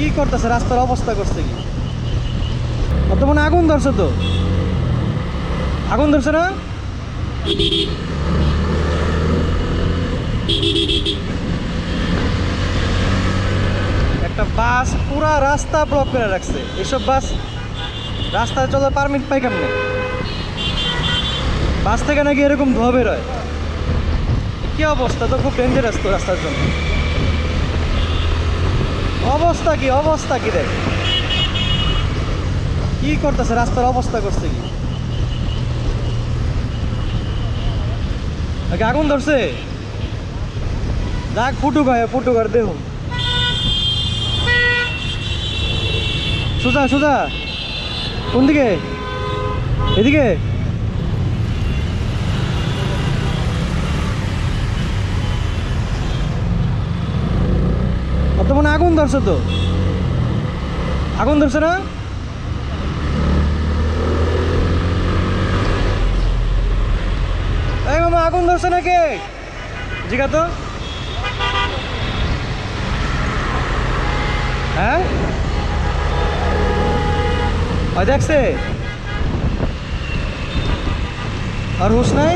কি করতেছে? রাস্তার অবস্থা করছে কি? অত মনে আগুন ধরছে তো। আগুন ধরছে না? একটা বাস পুরা রাস্তা ব্লক করে রাখছে। এসব বাস রাস্তায় চলার পারমিট পাই কেমনে? বাস থেকে নাকি এরকম ধোয়া বেরোয় কি অবস্থা? তো খুব ডেঞ্জারাস তো রাস্তার জন্য। অবস্থা কি অবস্থা কি দেখ। কি করতেছে, রাস্তার অবস্থা করছে কি? আগুন ধরছে। যাক ফুটুক হয়, ফুটুক আর দেখুন সোজা সোজা। কোন দিকে এদিকে? অত মনে আগুন ধরছে তো? আগুন ধরছে না? আগুন ধরছে নাকি? জিগা তো। হ্যাঁ? দেখছে। আর হুশ নাই?